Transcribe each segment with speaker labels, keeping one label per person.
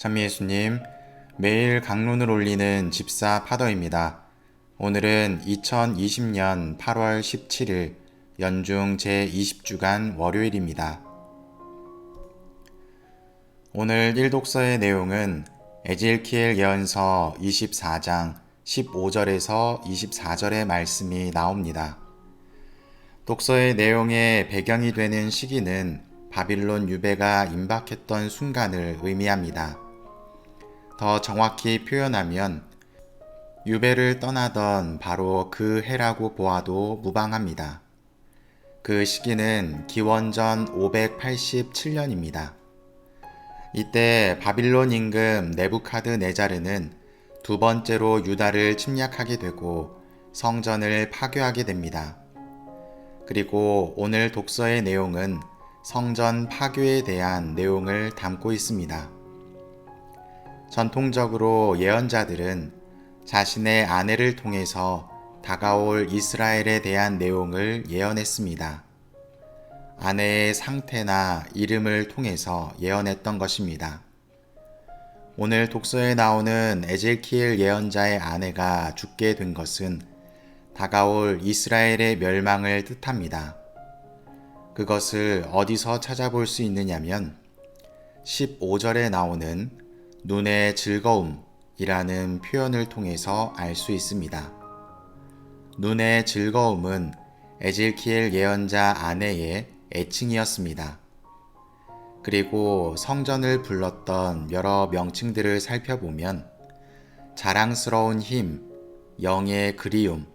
Speaker 1: 찬미 예수님, 매일 강론을 올리는 집사 파더입니다. 오늘은 2020년 8월 17일 연중 제20주간 월요일입니다. 오늘 일독서의 내용은 에질키엘 예언서 24장 15절에서 24절의 말씀이 나옵니다. 독서의 내용의 배경이 되는 시기는 바빌론 유배가 임박했던 순간을 의미합니다. 더 정확히 표현하면 유배를 떠나던 바로 그 해라고 보아도 무방합니다. 그 시기는 기원전 587년입니다. 이때 바빌론 임금 네부카드 네자르는 두 번째로 유다를 침략하게 되고 성전을 파괴하게 됩니다. 그리고 오늘 독서의 내용은 성전 파괴에 대한 내용을 담고 있습니다. 전통적으로 예언자들은 자신의 아내를 통해서 다가올 이스라엘에 대한 내용을 예언했습니다. 아내의 상태나 이름을 통해서 예언했던 것입니다. 오늘 독서에 나오는 에제키엘 예언자의 아내가 죽게 된 것은 다가올 이스라엘의 멸망을 뜻합니다. 그것을 어디서 찾아볼 수 있느냐면 15절에 나오는 눈의 즐거움이라는 표현을 통해서 알 수 있습니다. 눈의 즐거움은 에질키엘 예언자 아내의 애칭이었습니다. 그리고 성전을 불렀던 여러 명칭들을 살펴보면 자랑스러운 힘, 영의 그리움,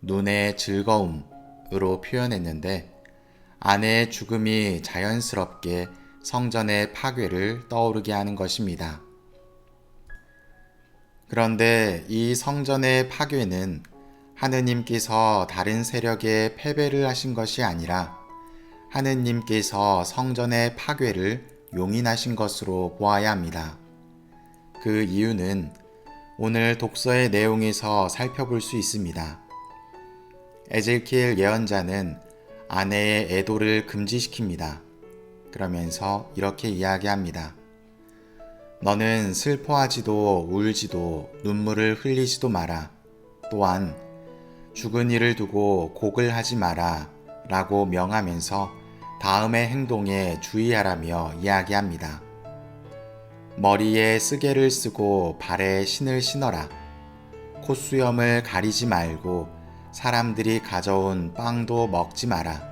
Speaker 1: 눈의 즐거움으로 표현했는데 아내의 죽음이 자연스럽게 성전의 파괴를 떠오르게 하는 것입니다. 그런데 이 성전의 파괴는 하느님께서 다른 세력에 패배를 하신 것이 아니라 하느님께서 성전의 파괴를 용인하신 것으로 보아야 합니다. 그 이유는 오늘 독서의 내용에서 살펴볼 수 있습니다. 에젤키엘 예언자는 아내의 애도를 금지시킵니다. 그러면서 이렇게 이야기합니다. 너는 슬퍼하지도 울지도 눈물을 흘리지도 마라. 또한 죽은 이를 두고 곡을 하지 마라. 라고 명하면서 다음의 행동에 주의하라며 이야기합니다. 머리에 쓰개를 쓰고 발에 신을 신어라. 콧수염을 가리지 말고 사람들이 가져온 빵도 먹지 마라.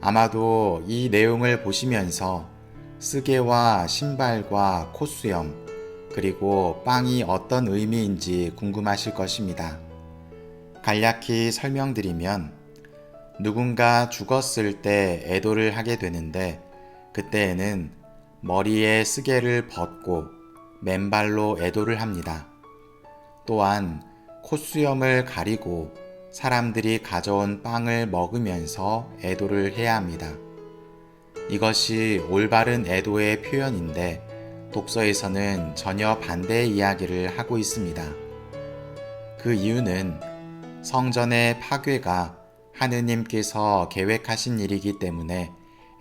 Speaker 1: 아마도 이 내용을 보시면서 쓰개와 신발과 콧수염, 그리고 빵이 어떤 의미인지 궁금하실 것입니다. 간략히 설명드리면 누군가 죽었을 때 애도를 하게 되는데 그때에는 머리에 쓰개를 벗고 맨발로 애도를 합니다. 또한 콧수염을 가리고 사람들이 가져온 빵을 먹으면서 애도를 해야 합니다. 이것이 올바른 애도의 표현인데 독서에서는 전혀 반대의 이야기를 하고 있습니다. 그 이유는 성전의 파괴가 하느님께서 계획하신 일이기 때문에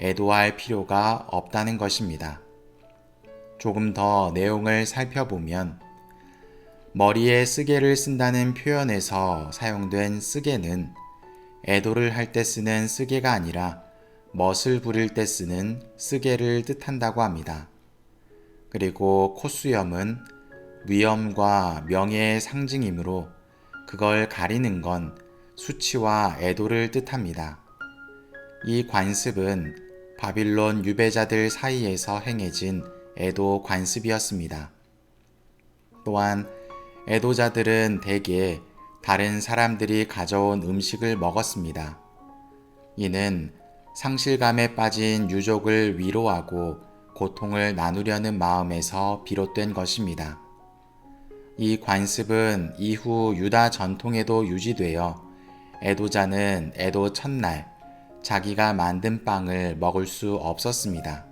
Speaker 1: 애도할 필요가 없다는 것입니다. 조금 더 내용을 살펴보면 머리에 쓰개를 쓴다는 표현에서 사용된 쓰개는 애도를 할 때 쓰는 쓰개가 아니라 멋을 부릴 때 쓰는 쓰개를 뜻한다고 합니다. 그리고 콧수염은 위엄과 명예의 상징이므로 그걸 가리는 건 수치와 애도를 뜻합니다. 이 관습은 바빌론 유배자들 사이에서 행해진 애도 관습이었습니다. 또한 애도자들은 대개 다른 사람들이 가져온 음식을 먹었습니다. 이는 상실감에 빠진 유족을 위로하고 고통을 나누려는 마음에서 비롯된 것입니다. 이 관습은 이후 유다 전통에도 유지되어 애도자는 애도 첫날 자기가 만든 빵을 먹을 수 없었습니다.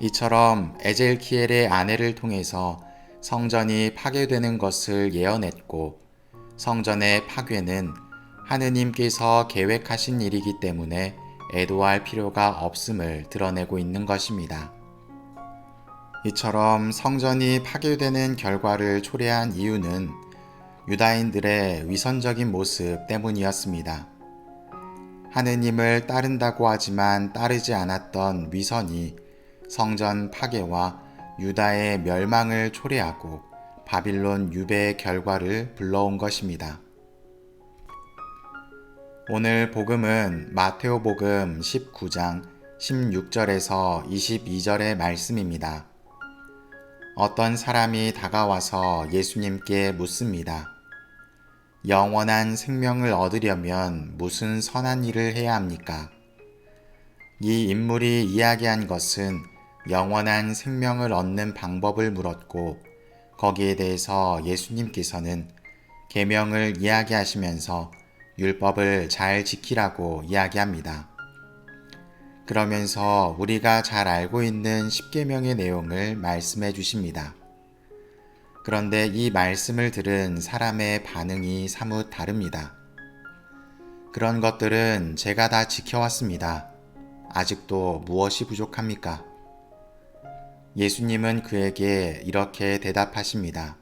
Speaker 1: 이처럼 에젤키엘의 아내를 통해서 성전이 파괴되는 것을 예언했고 성전의 파괴는 하느님께서 계획하신 일이기 때문에 애도할 필요가 없음을 드러내고 있는 것입니다. 이처럼 성전이 파괴되는 결과를 초래한 이유는 유다인들의 위선적인 모습 때문이었습니다. 하느님을 따른다고 하지만 따르지 않았던 위선이 성전 파괴와 유다의 멸망을 초래하고 바빌론 유배의 결과를 불러온 것입니다. 오늘 복음은 마테오 복음 19장 16절에서 22절의 말씀입니다. 어떤 사람이 다가와서 예수님께 묻습니다. 영원한 생명을 얻으려면 무슨 선한 일을 해야 합니까? 이 인물이 이야기한 것은 영원한 생명을 얻는 방법을 물었고 거기에 대해서 예수님께서는 계명을 이야기하시면서 율법을 잘 지키라고 이야기합니다. 그러면서 우리가 잘 알고 있는 십계명의 내용을 말씀해 주십니다. 그런데 이 말씀을 들은 사람의 반응이 사뭇 다릅니다. 그런 것들은 제가 다 지켜왔습니다. 아직도 무엇이 부족합니까? 예수님은 그에게 이렇게 대답하십니다.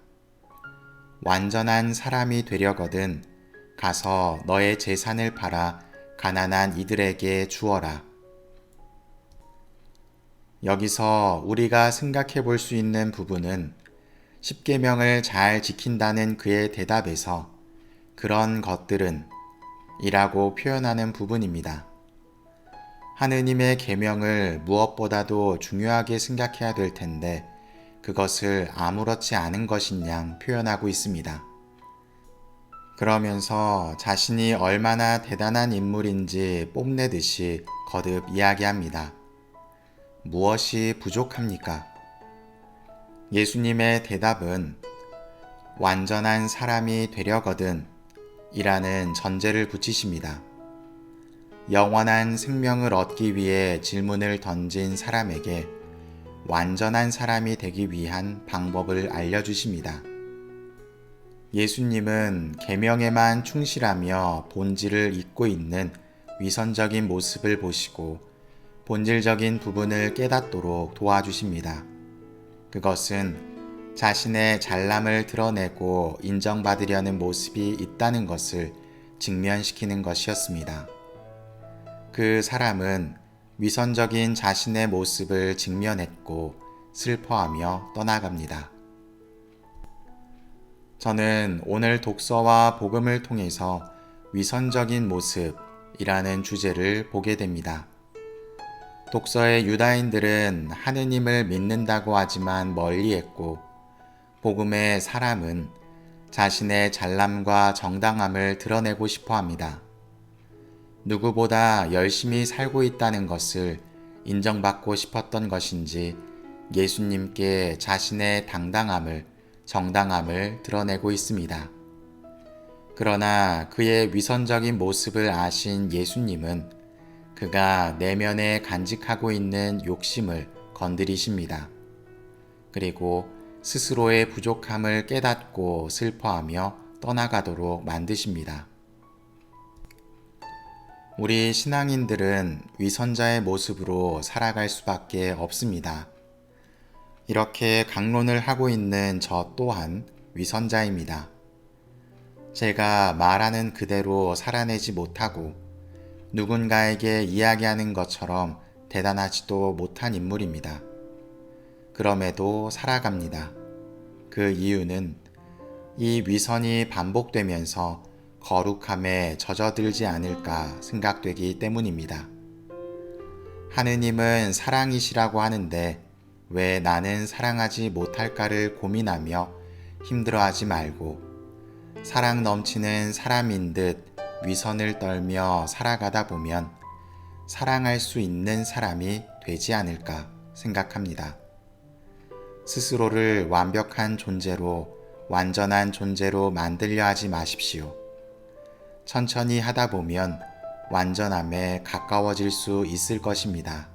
Speaker 1: 완전한 사람이 되려거든 가서 너의 재산을 팔아 가난한 이들에게 주어라. 여기서 우리가 생각해 볼 수 있는 부분은 십계명을 잘 지킨다는 그의 대답에서 그런 것들은 이라고 표현하는 부분입니다. 하느님의 계명을 무엇보다도 중요하게 생각해야 될 텐데 그것을 아무렇지 않은 것인 양 표현하고 있습니다. 그러면서 자신이 얼마나 대단한 인물인지 뽐내듯이 거듭 이야기합니다. 무엇이 부족합니까? 예수님의 대답은 완전한 사람이 되려거든 이라는 전제를 붙이십니다. 영원한 생명을 얻기 위해 질문을 던진 사람에게 완전한 사람이 되기 위한 방법을 알려주십니다. 예수님은 계명에만 충실하며 본질을 잊고 있는 위선적인 모습을 보시고 본질적인 부분을 깨닫도록 도와주십니다. 그것은 자신의 잘남을 드러내고 인정받으려는 모습이 있다는 것을 직면시키는 것이었습니다. 그 사람은 위선적인 자신의 모습을 직면했고 슬퍼하며 떠나갑니다. 저는 오늘 독서와 복음을 통해서 위선적인 모습이라는 주제를 보게 됩니다. 독서의 유다인들은 하느님을 믿는다고 하지만 멀리 했고, 복음의 사람은 자신의 잘남과 정당함을 드러내고 싶어 합니다. 누구보다 열심히 살고 있다는 것을 인정받고 싶었던 것인지 예수님께 자신의 당당함을, 정당함을 드러내고 있습니다. 그러나 그의 위선적인 모습을 아신 예수님은 그가 내면에 간직하고 있는 욕심을 건드리십니다. 그리고 스스로의 부족함을 깨닫고 슬퍼하며 떠나가도록 만드십니다. 우리 신앙인들은 위선자의 모습으로 살아갈 수밖에 없습니다. 이렇게 강론을 하고 있는 저 또한 위선자입니다. 제가 말하는 그대로 살아내지 못하고 누군가에게 이야기하는 것처럼 대단하지도 못한 인물입니다. 그럼에도 살아갑니다. 그 이유는 이 위선이 반복되면서 거룩함에 젖어들지 않을까 생각되기 때문입니다. 하느님은 사랑이시라고 하는데 왜 나는 사랑하지 못할까를 고민하며 힘들어하지 말고 사랑 넘치는 사람인 듯 위선을 떨며 살아가다 보면 사랑할 수 있는 사람이 되지 않을까 생각합니다. 스스로를 완벽한 존재로, 완전한 존재로 만들려 하지 마십시오. 천천히 하다 보면 완전함에 가까워질 수 있을 것입니다.